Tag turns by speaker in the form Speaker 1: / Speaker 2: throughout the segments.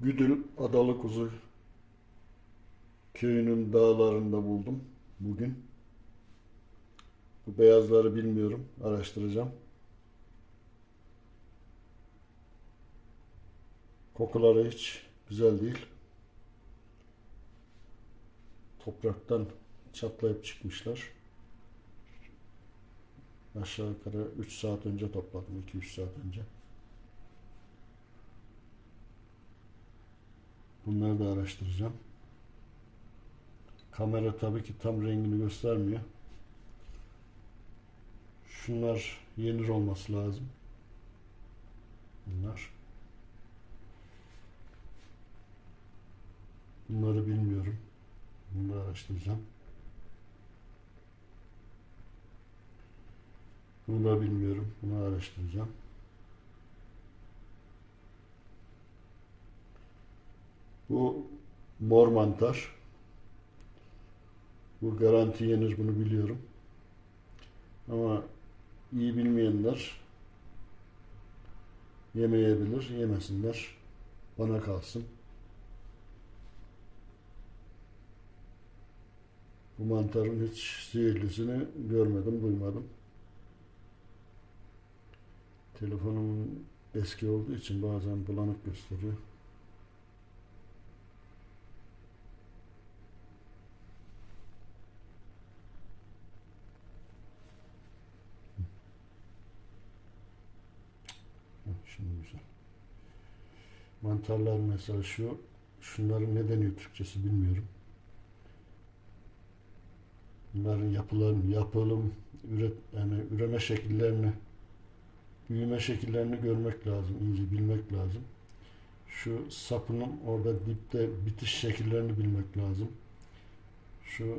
Speaker 1: Güdül Adalı Kuzu köyünün dağlarında buldum bugün. Bu beyazları bilmiyorum. Araştıracağım. Kokuları hiç güzel değil. Topraktan çatlayıp çıkmışlar. Aşağı yukarı 3 saat önce topladım. 2-3 saat önce. Bunları da araştıracağım. Kamera tabii ki tam rengini göstermiyor. Şunlar yenir olması lazım. Bunlar. Bunları bilmiyorum. Bunları araştıracağım. Bunu da bilmiyorum. Bunu araştıracağım. Bu mor mantar. Bu garanti yenir bunu biliyorum. Ama iyi bilmeyenler yemeyebilir, yemesinler. Bana kalsın. Bu mantarın hiç zehirlisini görmedim, duymadım. Telefonumun eski olduğu için bazen bulanık gösteriyor. Şimdi güzel. Mantarlar mesela şu, şunların ne deniyor Türkçesi bilmiyorum. Bunların yapılarını, yapılım, üret, yani üreme şekillerini, büyüme şekillerini görmek lazım, iyice bilmek lazım. Şu sapının orada dipte bitiş şekillerini bilmek lazım. Şu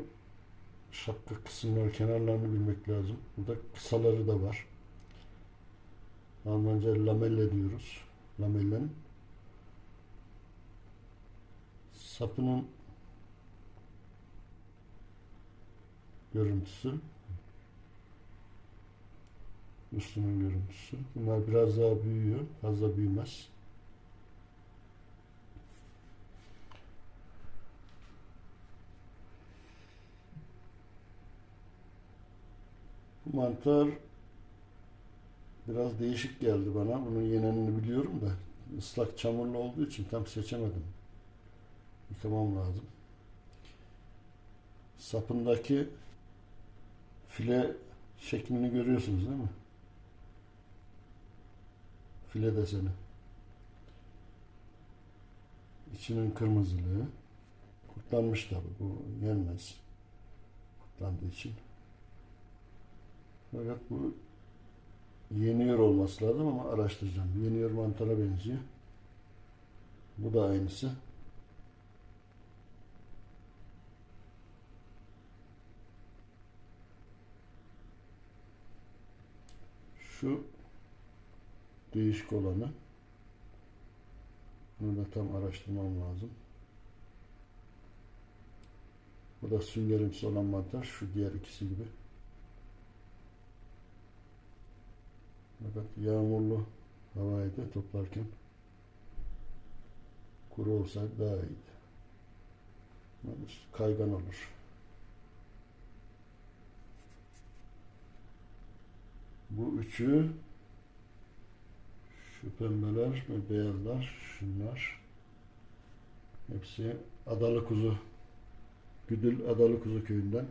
Speaker 1: şapka kısımları, kenarlarını bilmek lazım. Burada kısaları da var. Almanca lamelle diyoruz. Lamellenin. Sapının görüntüsü. Üstünün görüntüsü. Bunlar biraz daha büyüyor. Fazla büyümez. Mantar biraz değişik geldi bana. Bunun yenenini biliyorum da ıslak çamurlu olduğu için tam seçemedim. Yıkamam lazım. Sapındaki file şeklini görüyorsunuz değil mi? File deseni. İçinin kırmızılığı. Kurtlanmış tabi bu yenmez. Kurtlandığı için. Fakat bu yeniyor olması lazım ama araştıracağım. Yeniyor mantara benziyor. Bu da aynısı. Şu değişik olanı. Bunu da tam araştırmam lazım. Bu da süngerimsi olan mantar. Şu diğer ikisi gibi. Fakat yağmurlu havaydı toplarken kuru olsaydı daha iyiydi. Kaygan olur. Bu üçü şu pembeler ve beyazlar şunlar hepsi Adalı Kuzu Güdül Adalı Kuzu köyünden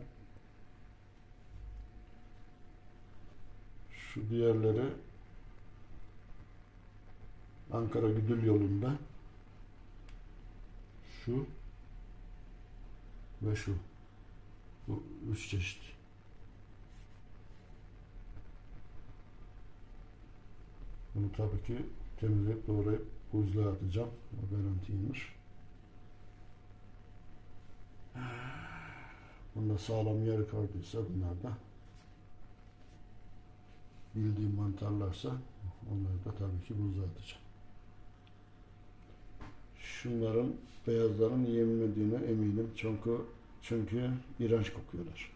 Speaker 1: şu diğerleri Ankara Güdül yolunda şu ve şu bu üç çeşit Bunu tabii ki temizleyip doğrayıp buzluğa atacağım. O garanti yenir. Bunda sağlam yer kaldıysa bunlar da bildiğim mantarlarsa onları da tabii ki buzluğa atacağım. Şunların beyazların yemlediğine eminim çünkü çünkü iğrenç kokuyorlar.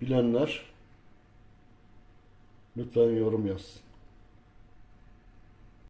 Speaker 1: Bilenler Lütfen yorum yaz.